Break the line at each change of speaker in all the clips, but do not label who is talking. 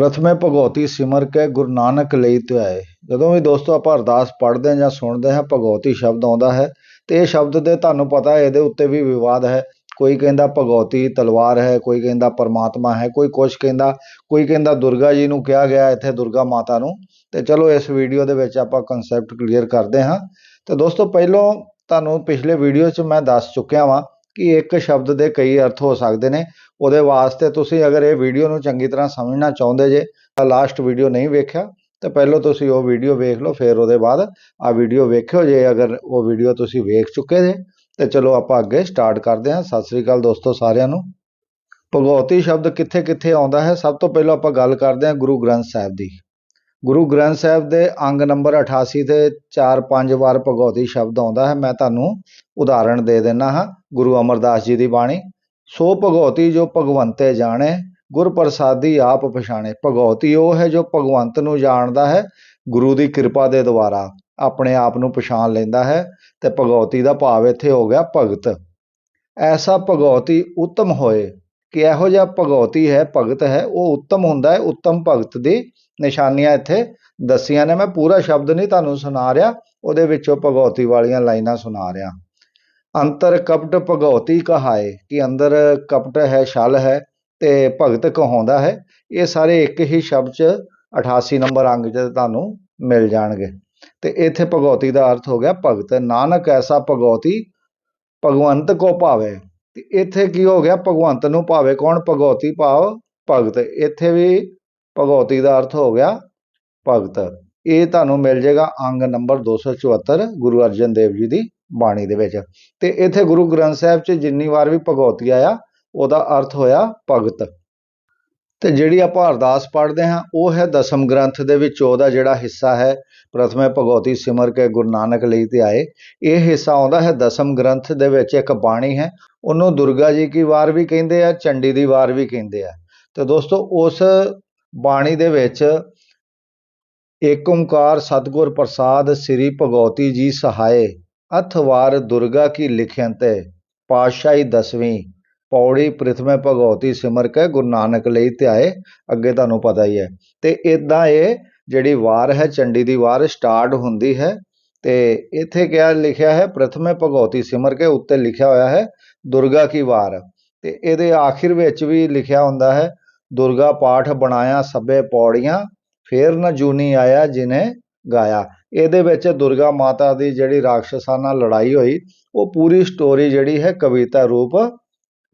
ਪ੍ਰਥਮੇ ਭਗਉਤੀ ਸਿਮਰ ਕੇ ਗੁਰੂ ਨਾਨਕ ਲਈ ਧਿਆਏ ਜਦੋਂ ਵੀ ਦੋਸਤੋ ਆਪਾਂ ਅਰਦਾਸ ਪੜ੍ਹਦੇ ਹਾਂ ਜਾਂ ਸੁਣਦੇ ਹਾਂ, ਭਗਉਤੀ ਸ਼ਬਦ ਆਉਂਦਾ ਹੈ ਤੇ ਇਹ ਸ਼ਬਦ ਦੇ ਤੁਹਾਨੂੰ ਪਤਾ ਇਹਦੇ ਉੱਤੇ ਵੀ ਵਿਵਾਦ ਹੈ। ਕੋਈ ਕਹਿੰਦਾ ਭਗਉਤੀ ਤਲਵਾਰ ਹੈ, ਕੋਈ ਕਹਿੰਦਾ ਪਰਮਾਤਮਾ ਹੈ, ਕੋਈ ਕੁਛ ਕਹਿੰਦਾ, ਕੋਈ ਕਹਿੰਦਾ ਦੁਰਗਾ ਜੀ ਨੂੰ ਕਿਹਾ ਗਿਆ ਇੱਥੇ ਦੁਰਗਾ ਮਾਤਾ ਨੂੰ। ਤੇ ਚਲੋ ਇਸ ਵੀਡੀਓ ਦੇ ਵਿੱਚ ਆਪਾਂ ਕਨਸੈਪਟ ਕਲੀਅਰ ਕਰਦੇ ਹਾਂ। ਤੇ ਦੋਸਤੋ ਪਹਿਲੋਂ ਤੁਹਾਨੂੰ ਪਿਛਲੇ ਵੀਡੀਓ 'ਚ ਮੈਂ ਦੱਸ ਚੁੱਕਿਆ ਵਾਂ ਕਿ ਇੱਕ ਸ਼ਬਦ ਦੇ ਕਈ ਅਰਥ ਹੋ ਸਕਦੇ ਨੇ। ਉਹਦੇ ਵਾਸਤੇ ਤੁਸੀਂ ਅਗਰ ਇਹ ਵੀਡੀਓ ਨੂੰ ਚੰਗੀ ਤਰ੍ਹਾਂ ਸਮਝਣਾ ਚਾਹੁੰਦੇ ਜੇ, ਤਾਂ ਲਾਸਟ ਵੀਡੀਓ ਨਹੀਂ ਵੇਖਿਆ, ਤਾਂ ਪਹਿਲਾਂ ਤੁਸੀਂ ਉਹ ਵੀਡੀਓ ਵੇਖ ਲਓ, ਫਿਰ ਉਹਦੇ ਬਾਅਦ ਆ ਵੀਡੀਓ ਵੇਖਿਓ ਜੇ ਅਗਰ ਉਹ ਵੀਡੀਓ ਤੁਸੀਂ ਵੇਖ ਚੁੱਕੇ ਜੇ। ਤੇ ਚਲੋ ਆਪਾਂ ਅੱਗੇ ਸਟਾਰਟ ਕਰਦੇ ਹਾਂ। ਸਤਿ ਸ੍ਰੀ ਅਕਾਲ ਦੋਸਤੋ ਸਾਰਿਆਂ ਨੂੰ। ਭਗਉਤੀ ਸ਼ਬਦ ਕਿੱਥੇ ਕਿੱਥੇ ਆਉਂਦਾ ਹੈ? ਸਭ ਤੋਂ ਪਹਿਲਾਂ ਆਪਾਂ ਗੱਲ ਕਰਦੇ ਹਾਂ ਗੁਰੂ ਗ੍ਰੰਥ ਸਾਹਿਬ ਦੀ। ਗੁਰੂ ਗ੍ਰੰਥ ਸਾਹਿਬ ਦੇ ਅੰਗ ਨੰਬਰ 88 ਤੇ 4-5 ਵਾਰ ਭਗਉਤੀ ਸ਼ਬਦ ਆਉਂਦਾ ਹੈ। ਮੈਂ ਤੁਹਾਨੂੰ ਉਦਾਹਰਣ ਦੇ ਦਿੰਨਾ ਹਾਂ। ਗੁਰੂ ਅਮਰਦਾਸ ਜੀ ਦੀ ਬਾਣੀ, ਸੋ ਭਗਉਤੀ ਜੋ ਭਗਵੰਤੇ ਜਾਣੇ, ਗੁਰ ਪ੍ਰਸਾਦੀ ਆਪ ਪਛਾਣੇ। ਭਗਉਤੀ ਉਹ ਹੈ ਜੋ ਭਗਵੰਤ ਨੂੰ ਜਾਣਦਾ ਹੈ, ਗੁਰੂ ਦੀ ਕਿਰਪਾ ਦੇ ਦੁਆਰਾ ਆਪਣੇ ਆਪ ਨੂੰ ਪਛਾਣ ਲੈਂਦਾ ਹੈ ਤੇ ਭਗਉਤੀ ਦਾ ਭਾਵ ਇੱਥੇ ਹੋ ਗਿਆ ਭਗਤ। ਐਸਾ ਭਗਉਤੀ ਉੱਤਮ ਹੋਏ ਕਿ ਇਹੋ ਜਿਹਾ ਭਗਉਤੀ ਹੈ, ਭਗਤ ਹੈ, ਉਹ ਉੱਤਮ ਹੁੰਦਾ ਹੈ, ਉੱਤਮ ਭਗਤ ਦੀ ਨਿਸ਼ਾਨੀਆਂ ਇੱਥੇ ਦੱਸੀਆਂ ਨੇ। ਮੈਂ ਪੂਰਾ ਸ਼ਬਦ ਨਹੀਂ ਤੁਹਾਨੂੰ ਸੁਣਾ ਰਿਹਾ, ਉਹਦੇ ਵਿੱਚੋਂ ਭਗਉਤੀ ਵਾਲੀਆਂ ਲਾਈਨਾਂ ਸੁਣਾ ਰਿਹਾ। ਅੰਤਰ ਕਪਟ ਭਗਉਤੀ ਕਹਾਏ, ਕਿ ਅੰਦਰ ਕਪਟ ਹੈ, ਛਲ ਹੈ ਤੇ ਭਗਤ ਕਹਾਉਂਦਾ ਹੈ। ਇਹ ਸਾਰੇ ਇੱਕ ਹੀ ਸ਼ਬਦ ਚ 88 ਨੰਬਰ ਅੰਗ 'ਚ ਤੁਹਾਨੂੰ ਮਿਲ ਜਾਣਗੇ। ਤੇ ਇੱਥੇ ਭਗਉਤੀ ਦਾ ਅਰਥ ਹੋ ਗਿਆ ਭਗਤ। ਨਾਨਕ ਐਸਾ ਭਗਉਤੀ, ਭਗਵੰਤ ਕੋ ਭਾਵੇ। ਤੇ ਇੱਥੇ ਕੀ ਹੋ ਗਿਆ? ਭਗਵੰਤ ਨੂੰ ਭਾਵੇ ਕੌਣ? ਭਗਉਤੀ ਭਾਵ ਭਗਤ। ਇੱਥੇ ਵੀ ਭਗਉਤੀ ਦਾ ਅਰਥ ਹੋ ਗਿਆ ਭਗਤ। ਇਹ ਤੁਹਾਨੂੰ ਮਿਲ ਜਾਏਗਾ ਅੰਗ ਨੰਬਰ 274 ਗੁਰੂ ਅਰਜਨ ਦੇਵ ਜੀ ਦੀ। ਬਾਣੀ ਦੇ ਵਿੱਚ। ਤੇ ਇੱਥੇ ਗੁਰੂ ਗ੍ਰੰਥ ਸਾਹਿਬ 'ਚ ਜਿੰਨੀ ਵਾਰ ਵੀ ਭਗਉਤੀ ਆਇਆ, ਉਹਦਾ ਅਰਥ ਹੋਇਆ ਭਗਤ। ਤੇ ਜਿਹੜੀ ਆਪਾਂ ਅਰਦਾਸ ਪੜ੍ਹਦੇ ਹਾਂ, ਉਹ ਹੈ ਦਸਮ ਗ੍ਰੰਥ ਦੇ ਵਿੱਚ, ਉਹਦਾ ਜਿਹੜਾ ਹਿੱਸਾ ਹੈ, ਪ੍ਰਥਮੇ ਭਗਉਤੀ ਸਿਮਰ ਕੇ ਗੁਰੂ ਨਾਨਕ ਲਈ ਤੇ ਆਏ। ਇਹ ਹਿੱਸਾ ਆਉਂਦਾ ਹੈ ਦਸਮ ਗ੍ਰੰਥ ਦੇ ਵਿੱਚ, ਇੱਕ ਬਾਣੀ ਹੈ। ਉਹਨੂੰ ਦੁਰਗਾ ਜੀ ਕੀ ਵਾਰ ਵੀ ਕਹਿੰਦੇ ਆ, ਚੰਡੀ ਦੀ ਵਾਰ ਵੀ ਕਹਿੰਦੇ ਆ। ਤੇ ਦੋਸਤੋ, ਉਸ ਬਾਣੀ ਦੇ ਵਿੱਚ ਏਕ ਓੰਕਾਰ ਸਤਗੁਰ ਪ੍ਰਸਾਦ ਸ੍ਰੀ ਭਗਉਤੀ ਜੀ ਸਹਾਏ। ਅਥਵਾਰ ਦੁਰਗਾ ਕੀ ਲਿਖਿਅੰਤੇ ਪਾਤਸ਼ਾਹੀ ਦਸਵੀਂ, ਪੌੜੀ ਪ੍ਰਥਮੇ ਭਗਉਤੀ ਸਿਮਰ ਕੇ, ਗੁਰੂ ਨਾਨਕ ਲਈ ਧਿਆਏ, ਅੱਗੇ ਤੁਹਾਨੂੰ ਪਤਾ ਹੀ ਹੈ। ਤੇ ਇਦਾਂ ਇਹ ਜਿਹੜੀ ਵਾਰ ਹੈ, ਚੰਡੀ ਦੀ ਵਾਰ ਸਟਾਰਟ ਹੁੰਦੀ ਹੈ, ਤੇ ਇੱਥੇ ਕਿਹਾ ਲਿਖਿਆ ਹੈ? ਪ੍ਰਥਮੇ ਭਗਉਤੀ ਸਿਮਰ ਕੇ, ਉੱਤੇ ਲਿਖਿਆ ਹੋਇਆ ਹੈ, ਦੁਰਗਾ ਕੀ ਵਾਰ। ਤੇ ਇਹਦੇ ਆਖਿਰ ਵਿੱਚ ਵੀ ਲਿਖਿਆ ਹੁੰਦਾ ਹੈ, ਦੁਰਗਾ ਪਾਠ ਬਣਾਇਆ, ਸਭੇ ਪੌੜੀਆਂ, ਫੇਰ ਨਾ ਜੂਨੀ ਆਇਆ ਜਿਨੇ ਗਾਇਆ। ਇਹਦੇ ਵਿੱਚ ਦੁਰਗਾ ਮਾਤਾ ਦੀ ਜਿਹੜੀ ਰਾਖਸ਼ਾਂ ਨਾਲ ਲੜਾਈ ਹੋਈ, ਉਹ ਪੂਰੀ ਸਟੋਰੀ ਜਿਹੜੀ ਹੈ ਕਵਿਤਾ ਰੂਪ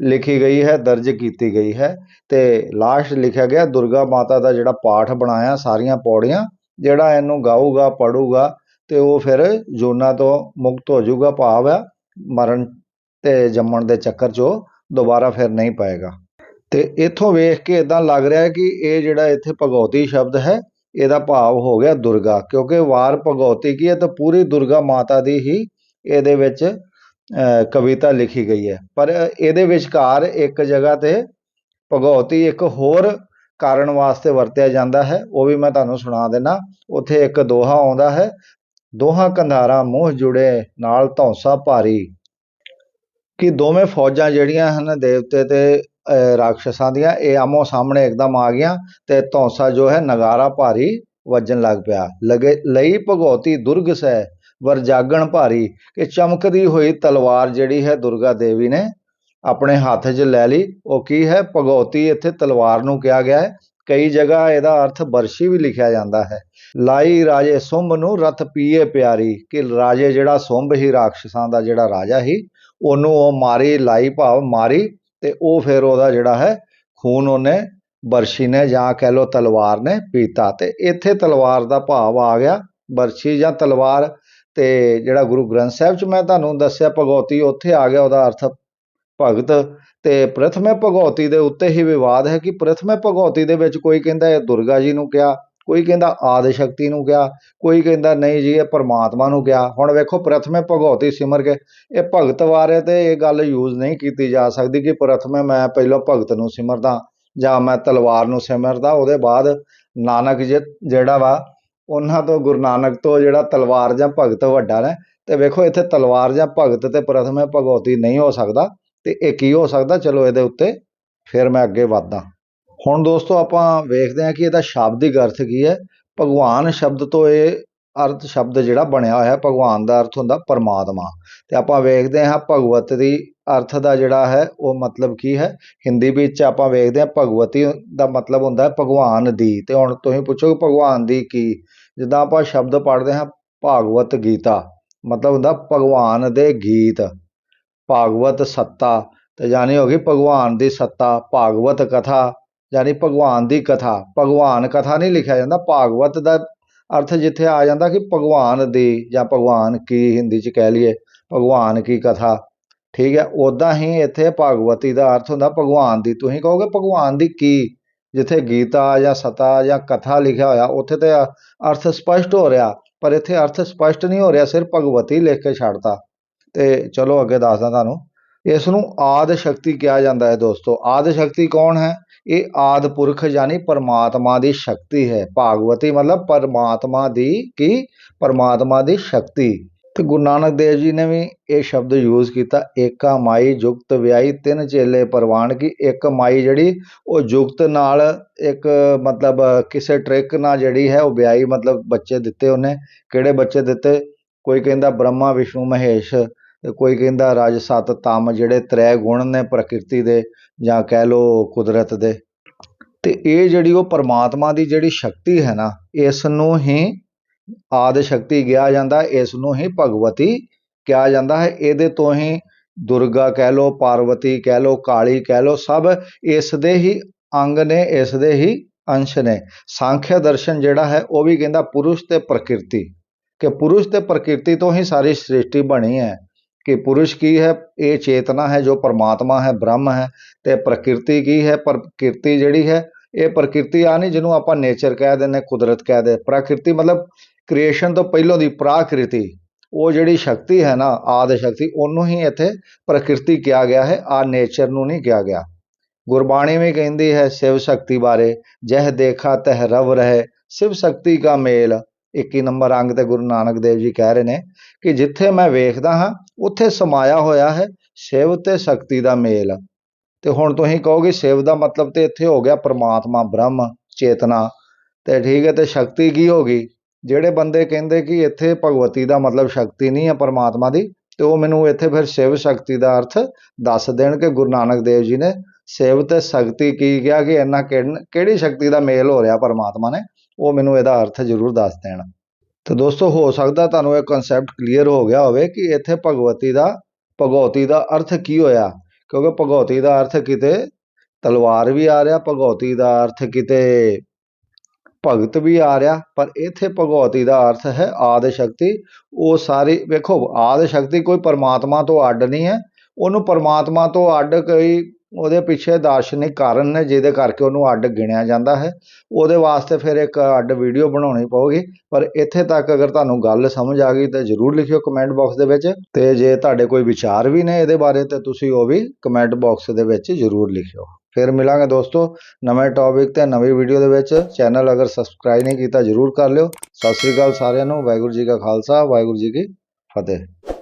ਲਿਖੀ ਗਈ ਹੈ, ਦਰਜ ਕੀਤੀ ਗਈ ਹੈ ਤੇ ਲਾਸਟ ਲਿਖਿਆ ਗਿਆ, ਦੁਰਗਾ ਮਾਤਾ ਦਾ ਜਿਹੜਾ ਪਾਠ ਬਣਾਇਆ ਸਾਰੀਆਂ ਪੌੜੀਆਂ, ਜਿਹੜਾ ਇਹਨੂੰ ਗਾਊਗਾ ਪੜੂਗਾ ਤੇ ਉਹ ਫਿਰ ਜੋਨਾ ਤੋਂ ਮੁਕਤ ਹੋ ਜਾਊਗਾ ਭਾਵ ਹੈ, ਮਰਨ ਤੇ ਜੰਮਣ ਦੇ ਚੱਕਰ 'ਚ ਉਹ ਦੁਬਾਰਾ ਫਿਰ ਨਹੀਂ ਪਾਏਗਾ। ਤੇ ਇਥੋਂ ਵੇਖ ਕੇ ਇਦਾਂ ਲੱਗ ਰਿਹਾ ਕਿ ਇਹ ਜਿਹੜਾ ਇੱਥੇ ਭਗਉਤੀ ਸ਼ਬਦ ਹੈ ਇਹਦਾ ਭਾਵ ਹੋ ਗਿਆ ਦੁਰਗਾ, ਕਿਉਂਕਿ ਵਾਰ ਭਗਉਤੀ ਕੀ ਹੈ ਤਾਂ ਪੂਰੀ ਦੁਰਗਾ ਮਾਤਾ ਦੀ ਹੀ ਇਹਦੇ ਵਿੱਚ ਕਵਿਤਾ ਲਿਖੀ ਗਈ ਹੈ। ਪਰ ਇਹਦੇ ਵਿਚਕਾਰ ਇੱਕ ਜਗ੍ਹਾ ਤੇ ਭਗਉਤੀ ਇੱਕ ਹੋਰ ਕਾਰਨ ਵਾਸਤੇ ਵਰਤਿਆ ਜਾਂਦਾ ਹੈ, ਉਹ ਵੀ ਮੈਂ ਤੁਹਾਨੂੰ ਸੁਣਾ ਦੇਣਾ ਉੱਥੇ ਇੱਕ ਦੋਹਾ ਆਉਂਦਾ ਹੈ, ਦੋਹਾਂ ਕੰਧਾਰਾਂ ਮੂੰਹ ਜੁੜੇ ਨਾਲ ਧੌਂਸਾ ਭਾਰੀ। ਕਿ ਦੋਵੇਂ ਫੌਜਾਂ ਜਿਹੜੀਆਂ ਹਨ, ਦੇਵਤੇ ਤੇ ਰਾਖਸ਼ਾਂ ਦੀਆਂ, ਇਹ ਆਮੋ ਸਾਹਮਣੇ ਇੱਕਦਮ ਆ ਗਈਆਂ ਤੇ ਧੌਂਸਾ ਜੋ ਹੈ ਨਗਾਰਾ ਭਾਰੀ ਵੱਜਣ ਲੱਗ ਪਿਆ। ਲਗੇ, ਲਈ ਭਗਉਤੀ ਦੁਰਗ ਸੈ ਵਰ ਜਾਗਣ ਭਾਰੀ। ਕਿ ਚਮਕਦੀ ਹੋਈ ਤਲਵਾਰ ਜਿਹੜੀ ਹੈ ਦੁਰਗਾ ਦੇਵੀ ਨੇ ਆਪਣੇ ਹੱਥ 'ਚ ਲੈ ਲਈ। ਉਹ ਕੀ ਹੈ? ਭਗਉਤੀ ਇੱਥੇ ਤਲਵਾਰ ਨੂੰ ਕਿਹਾ ਗਿਆ ਹੈ। ਕਈ ਜਗ੍ਹਾ ਇਹਦਾ ਅਰਥ ਬਰਸ਼ੀ ਵੀ ਲਿਖਿਆ ਜਾਂਦਾ ਹੈ। ਲਾਈ ਰਾਜੇ ਸੁੰਭ ਨੂੰ ਰਥ ਪੀਏ ਪਿਆਰੀ। ਕਿ ਰਾਜੇ ਜਿਹੜਾ ਸੁੰਭ ਹੀ ਰਾਖਸ਼ਾਂ ਦਾ ਜਿਹੜਾ ਰਾਜਾ ਹੀ, ਉਹਨੂੰ ਉਹ ਮਾਰੀ, ਲਾਈ ਭਾਵ ਮਾਰੀ। ਤੇ ਉਹ ਫਿਰ ਉਹਦਾ ਜਿਹੜਾ ਹੈ, ਖੂਨ ਉਹਨੇ ਬਰਸ਼ੀ ਨੇ ਜਾਂ ਕਹਿ ਲੋ ਤਲਵਾਰ ਨੇ ਪੀਤਾ ਤੇ ਇੱਥੇ ਤਲਵਾਰ ਦਾ ਭਾਵ ਆ ਗਿਆ, ਬਰਸ਼ੀ ਜਾਂ ਤਲਵਾਰ ਤੇ ਜਿਹੜਾ ਗੁਰੂ ਗ੍ਰੰਥ ਸਾਹਿਬ ਚ ਮੈਂ ਤੁਹਾਨੂੰ ਦੱਸਿਆ ਭਗਉਤੀ ਉੱਥੇ ਆ ਗਿਆ ਉਹਦਾ ਅਰਥ ਭਗਤ ਤੇ ਪ੍ਰਥਮੇ ਭਗਉਤੀ ਦੇ ਉੱਤੇ ਹੀ ਵਿਵਾਦ ਹੈ ਕਿ ਪ੍ਰਥਮੇ ਭਗਉਤੀ ਦੇ ਵਿੱਚ ਕੋਈ ਕਹਿੰਦਾ ਇਹ ਦੁਰਗਾ ਜੀ ਨੂੰ ਕਿਹਾ ਕੋਈ ਕਹਿੰਦਾ ਆਦਿ ਸ਼ਕਤੀ ਨੂੰ ਕਿਹਾ, ਕੋਈ ਕਹਿੰਦਾ ਨਹੀਂ ਜੀ, ਇਹ ਪਰਮਾਤਮਾ ਨੂੰ ਕਿਹਾ। ਹੁਣ ਵੇਖੋ, ਪ੍ਰਥਮੇ ਭਗਉਤੀ ਸਿਮਰ ਕੇ ਇਹ ਭਗਤ ਬਾਰੇ ਤੇ ਇਹ ਗੱਲ ਯੂਜ਼ ਨਹੀਂ ਕੀਤੀ ਜਾ ਸਕਦੀ ਕਿ ਪ੍ਰਥਮੇ ਮੈਂ ਪਹਿਲਾਂ ਭਗਤ ਨੂੰ ਸਿਮਰਦਾ ਜਾਂ ਮੈਂ ਤਲਵਾਰ ਨੂੰ ਸਿਮਰਦਾ। ਉਹਦੇ ਬਾਅਦ ਨਾਨਕ ਜਿਹੜਾ ਵਾ, ਉਹਨਾਂ ਤੋਂ ਗੁਰੂ ਨਾਨਕ ਤੋਂ ਜਿਹੜਾ ਤਲਵਾਰ ਜਾਂ ਭਗਤ ਵੱਡਾ ਨੇ, ਤੇ ਵੇਖੋ ਇੱਥੇ ਤਲਵਾਰ ਜਾਂ ਭਗਤ ਤੇ ਪ੍ਰਥਮੇ ਭਗਉਤੀ ਨਹੀਂ ਹੋ ਸਕਦਾ, ਤੇ ਇਹ ਕੀ ਹੋ ਸਕਦਾ? ਚਲੋ ਇਹਦੇ ਉੱਤੇ ਫਿਰ ਮੈਂ ਅੱਗੇ ਵਧਦਾ। ਹੁਣ ਦੋਸਤੋ ਆਪਾਂ ਵੇਖਦੇ ਹਾਂ ਕਿ ਇਹਦਾ ਸ਼ਾਬਦਿਕ ਅਰਥ ਕੀ ਹੈ। ਭਗਵਾਨ ਸ਼ਬਦ ਤੋਂ ਇਹ ਅਰਥ ਸ਼ਬਦ ਜਿਹੜਾ ਬਣਿਆ ਹੋਇਆ, ਭਗਵਾਨ ਦਾ ਅਰਥ ਹੁੰਦਾ ਪਰਮਾਤਮਾ। ਤੇ ਆਪਾਂ ਵੇਖਦੇ ਹਾਂ ਭਗਵਤ ਦੀ ਅਰਥ ਦਾ ਜਿਹੜਾ ਹੈ, ਉਹ ਮਤਲਬ ਕੀ ਹੈ। ਹਿੰਦੀ ਵਿੱਚ ਆਪਾਂ ਵੇਖਦੇ ਹਾਂ ਭਗਵਤੀ ਦਾ ਮਤਲਬ ਹੁੰਦਾ ਹੈ ਭਗਵਾਨ ਦੀ। ਤੇ ਹੁਣ ਤੁਸੀਂ ਪੁੱਛੋਗੇ ਭਗਵਾਨ ਦੀ ਕੀ? ਜਿੱਦਾਂ ਆਪਾਂ ਸ਼ਬਦ ਪੜ੍ਹਦੇ ਹਾਂ ਭਾਗਵਤ ਗੀਤਾ, ਮਤਲਬ ਹੁੰਦਾ ਭਗਵਾਨ ਦੇ ਗੀਤ, ਭਾਗਵਤ ਸੱਤਾ, ਤੇ ਜਾਣੀ ਹੋ ਗਈ ਭਗਵਾਨ ਦੀ ਸੱਤਾ, ਭਾਗਵਤ ਕਥਾ ਯਾਨੀ ਭਗਵਾਨ ਦੀ ਕਥਾ, ਭਗਵਾਨ ਕਥਾ ਨਹੀਂ ਲਿਖਿਆ ਜਾਂਦਾ, ਭਾਗਵਤ ਦਾ ਅਰਥ ਜਿੱਥੇ ਆ ਜਾਂਦਾ ਕਿ ਭਗਵਾਨ ਦੀ ਜਾਂ ਭਗਵਾਨ ਕੀ ਹਿੰਦੀ ਚ ਕਹਿ ਲਈਏ, ਭਗਵਾਨ ਕੀ ਕਥਾ। ਠੀਕ ਹੈ ਉਦਾਂ ਹੀ ਇੱਥੇ ਭਾਗਵਤੀ ਦਾ ਅਰਥ ਹੁੰਦਾ, ਭਗਵਾਨ ਦੀ। ਤੁਸੀਂ ਕਹੋਗੇ ਭਗਵਾਨ ਦੀ ਕੀ? ਜਿੱਥੇ ਗੀਤਾ ਜਾਂ ਸਤਾ ਜਾਂ ਕਥਾ ਲਿਖਿਆ ਹੋਇਆ, ਉੱਥੇ ਤੇ ਅਰਥ ਸਪਸ਼ਟ ਹੋ ਰਿਹਾ, ਪਰ ਇੱਥੇ ਅਰਥ ਸਪਸ਼ਟ ਨਹੀਂ ਹੋ ਰਿਹਾ, ਸਿਰਫ ਭਗਵਤੀ ਲਿਖ ਕੇ ਛੱਡਤਾ। ਤੇ ਚਲੋ ਅੱਗੇ ਦੱਸਦਾ ਤੁਹਾਨੂੰ ਇਸ ਨੂੰ ਆਦ ਸ਼ਕਤੀ ਕਿਹਾ ਜਾਂਦਾ ਹੈ ਦੋਸਤੋ। ਆਦ ਸ਼ਕਤੀ ਕੌਣ ਹੈ? ਇਹ ਆਦ ਪੁਰਖ ਯਾਨੀ ਪਰਮਾਤਮਾ ਦੀ ਸ਼ਕਤੀ ਹੈ। ਭਾਗਵਤੀ ਮਤਲਬ ਪਰਮਾਤਮਾ ਦੀ ਕੀ? ਪਰਮਾਤਮਾ ਦੀ ਸ਼ਕਤੀ। ਤੇ ਗੁਰੂ ਨਾਨਕ ਦੇਵ ਜੀ ਨੇ ਵੀ ਇਹ ਸ਼ਬਦ ਯੂਜ਼ ਕੀਤਾ, ਏਕਾ ਮਾਈ ਜੁਗਤ ਵਿਆਹੀ ਤਿੰਨ ਚੇਲੇ ਪ੍ਰਵਾਨ ਕੀ, ਇੱਕ ਮਾਈ ਜਿਹੜੀ ਉਹ ਜੁਗਤ ਨਾਲ ਇੱਕ ਮਤਲਬ ਕਿਸੇ ਟ੍ਰਿਕ ਨਾਲ ਜਿਹੜੀ ਹੈ ਉਹ ਵਿਆਹੀ ਮਤਲਬ ਬੱਚੇ ਦਿੱਤੇ ਉਹਨੇ। ਕਿਹੜੇ ਬੱਚੇ ਦਿੱਤੇ? ਕੋਈ ਕਹਿੰਦਾ ਬ੍ਰਹਮਾ, ਵਿਸ਼ਨੂੰ, ਮਹੇਸ਼। ਕੋਈ ਕਹਿੰਦਾ ਰਜ ਸਤ ਤਮ ਜਿਹੜੇ ਤ੍ਰੈ ਗੁਣ ਨੇ ਪ੍ਰਕਿਰਤੀ ਦੇ ਜਾਂ ਕਹਿ ਲੋ ਕੁਦਰਤ ਦੇ। ਤੇ ਇਹ ਜਿਹੜੀ ਉਹ ਪਰਮਾਤਮਾ ਦੀ ਜਿਹੜੀ ਸ਼ਕਤੀ ਹੈ ਨਾ, ਇਸ ਨੂੰ ਹੀ ਆਦ ਸ਼ਕਤੀ ਕਿਹਾ ਜਾਂਦਾ, ਇਸ ਨੂੰ ਹੀ ਭਗਵਤੀ ਕਿਹਾ ਜਾਂਦਾ ਹੈ। ਇਹਦੇ ਤੋਂ ਹੀ ਦੁਰਗਾ ਕਹਿ ਲੋ ਪਾਰਵਤੀ ਕਹਿ ਲੋ ਕਾਲੀ ਕਹਿ ਲੋ ਸਭ ਇਸ ਦੇ ਹੀ ਅੰਗ ਨੇ, ਇਸ ਦੇ ਹੀ ਅੰਸ਼ ਨੇ। ਸਾਂਖਿਆ ਦਰਸ਼ਨ ਜਿਹੜਾ ਹੈ, ਉਹ ਵੀ ਕਹਿੰਦਾ ਪੁਰਸ਼ ਤੇ ਪ੍ਰਕਿਰਤੀ। ਕਿ ਪੁਰਸ਼ ਤੇ ਪ੍ਰਕਿਰਤੀ ਤੋਂ ਹੀ ਸਾਰੀ ਸ੍ਰਿਸ਼ਟੀ ਬਣੀ ਹੈ। ਕਿ ਪੁਰਸ਼ ਕੀ ਹੈ? ਇਹ ਚੇਤਨਾ ਹੈ ਜੋ ਪਰਮਾਤਮਾ ਹੈ, ਬ੍ਰਹਮ ਹੈ ਤੇ ਪ੍ਰਕਿਰਤੀ ਕੀ ਹੈ? ਪ੍ਰਕਿਰਤੀ ਜਿਹੜੀ ਹੈ, ਇਹ ਪ੍ਰਕਿਰਤੀ ਆ ਨਹੀਂ ਜਿਹਨੂੰ ਆਪਾਂ ਨੇਚਰ ਕਹਿ ਦਿੰਦੇ, ਕੁਦਰਤ ਕਹਿ ਦੇ ਪ੍ਰਕਿਰਤੀ ਮਤਲਬ ਕ੍ਰੀਏਸ਼ਨ ਤੋਂ ਪਹਿਲਾਂ ਦੀ ਪ੍ਰਾਕਿਰਤੀ। ਉਹ ਜਿਹੜੀ ਸ਼ਕਤੀ ਹੈ ਨਾ, ਆਦ ਸ਼ਕਤੀ, ਉਹਨੂੰ ਹੀ ਇੱਥੇ ਪ੍ਰਕਿਰਤੀ ਕਿਹਾ ਗਿਆ ਹੈ। ਆ ਨੇਚਰ ਨੂੰ ਨਹੀਂ ਕਿਹਾ ਗਿਆ। ਗੁਰਬਾਣੀ ਵੀ ਕਹਿੰਦੀ ਹੈ, ਸ਼ਿਵ ਸ਼ਕਤੀ ਬਾਰੇ, ਜਹ ਦੇਖਾ ਤਹ ਰਵ ਰਹੇ, ਸ਼ਿਵ ਸ਼ਕਤੀ ਦਾ ਮੇਲ। 21 ਨੰਬਰ ਅੰਗ ਤੇ ਗੁਰੂ ਨਾਨਕ ਦੇਵ ਜੀ ਕਹਿ ਰਹੇ ਨੇ ਕਿ ਜਿੱਥੇ ਮੈਂ ਵੇਖਦਾ ਹਾਂ, ਉੱਥੇ ਸਮਾਇਆ ਹੋਇਆ ਹੈ ਸ਼ਿਵ ਤੇ ਸ਼ਕਤੀ ਦਾ ਮੇਲ। ਤੇ ਹੁਣ ਤੁਸੀਂ ਕਹੋਗੇ ਸ਼ਿਵ ਦਾ ਮਤਲਬ ਤੇ ਇੱਥੇ ਹੋ ਗਿਆ ਪਰਮਾਤਮਾ, ਬ੍ਰਹਮ, ਚੇਤਨਾ। ਤੇ ਠੀਕ ਹੈ, ਤੇ ਸ਼ਕਤੀ ਕੀ ਹੋ ਗਈ? ਜਿਹੜੇ ਬੰਦੇ ਕਹਿੰਦੇ ਕਿ ਇੱਥੇ ਭਗਵਤੀ ਦਾ ਮਤਲਬ ਸ਼ਕਤੀ ਨਹੀਂ ਹੈ ਪਰਮਾਤਮਾ ਦੀ, ਤੇ ਉਹ ਮੈਨੂੰ ਇੱਥੇ ਫਿਰ ਸ਼ਿਵ ਸ਼ਕਤੀ ਦਾ ਅਰਥ ਦੱਸ ਦੇਣ ਕਿ ਗੁਰੂ ਨਾਨਕ ਦੇਵ ਜੀ ਨੇ ਸ਼ਿਵ ਤੇ ਸ਼ਕਤੀ ਕੀ ਕਿਹਾ ਕਿ ਇਹਨਾਂ ਕਿਹੜੀ ਸ਼ਕਤੀ ਦਾ ਮੇਲ ਹੋ ਰਿਹਾ ਪਰਮਾਤਮਾ ਨੇ? ਉਹ ਮੈਨੂੰ ਇਹਦਾ ਅਰਥ ਜ਼ਰੂਰ ਦੱਸ ਦੇਣ। ਤੇ ਦੋਸਤੋ, ਹੋ ਸਕਦਾ ਤੁਹਾਨੂੰ ਇਹ ਕਨਸੈਪਟ ਕਲੀਅਰ ਹੋ ਗਿਆ ਹੋਵੇ ਕਿ ਇੱਥੇ ਭਗਵਤੀ ਦਾ ਭਗਵਤੀ ਦਾ ਅਰਥ ਕੀ ਹੋਇਆ? ਕਿਉਂਕਿ ਭਗਵਤੀ ਦਾ ਅਰਥ ਕਿਤੇ ਤਲਵਾਰ ਵੀ ਆ ਰਿਹਾ ਭਗਵਤੀ ਦਾ ਅਰਥ ਕਿਤੇ ਭਗਤ ਵੀ ਆ ਰਿਹਾ। ਪਰ ਇੱਥੇ ਭਗਵਤੀ ਦਾ ਅਰਥ ਹੈ ਆਦ ਸ਼ਕਤੀ। ਉਹ ਸਾਰੀ, ਵੇਖੋ, ਆਦ ਸ਼ਕਤੀ ਕੋਈ ਪਰਮਾਤਮਾ ਤੋਂ ਅੱਡ ਨਹੀਂ ਹੈ। ਉਹਨੂੰ ਪਰਮਾਤਮਾ ਤੋਂ ਅੱਡ ਕੋਈ ਉਹਦੇ ਪਿੱਛੇ ਦਾਰਸ਼ਨਿਕ ਕਾਰਨ ਨੇ, ਜਿਹਦੇ ਕਰਕੇ ਉਹਨੂੰ ਅੱਡ ਗਿਣਿਆ ਜਾਂਦਾ ਹੈ। ਉਹਦੇ ਵਾਸਤੇ ਫਿਰ ਇੱਕ ਅੱਡ ਵੀਡੀਓ ਬਣਾਉਣੀ ਪਊਗੀ। ਪਰ ਇੱਥੇ ਤੱਕ ਅਗਰ ਤੁਹਾਨੂੰ ਗੱਲ ਸਮਝ ਆ ਗਈ ਤਾਂ ਜਰੂਰ ਲਿਖਿਓ ਕਮੈਂਟ ਬਾਕਸ ਦੇ ਵਿੱਚ। ਤੇ ਜੇ ਤੁਹਾਡੇ ਕੋਈ ਵਿਚਾਰ ਵੀ ਨੇ ਇਹਦੇ ਬਾਰੇ ਤਾਂ ਤੁਸੀਂ ਉਹ ਵੀ ਕਮੈਂਟ ਬਾਕਸ ਦੇ ਵਿੱਚ ਜਰੂਰ ਲਿਖਿਓ। ਫਿਰ ਮਿਲਾਂਗੇ ਦੋਸਤੋ ਨਵੇਂ ਟੌਪਿਕ ਤੇ ਨਵੀਂ ਵੀਡੀਓ ਦੇ ਵਿੱਚ। ਚੈਨਲ ਅਗਰ ਸਬਸਕ੍ਰਾਈਬ ਨਹੀਂ ਕੀਤਾ ਜਰੂਰ ਕਰ ਲਿਓ। ਸਤਿ ਸ੍ਰੀ ਅਕਾਲ ਸਾਰਿਆਂ ਨੂੰ। ਵਾਹਿਗੁਰੂ ਜੀ ਕਾ ਖਾਲਸਾ। ਵਾਹਿਗੁਰੂ ਜੀ ਕੀ ਫਤਿਹ।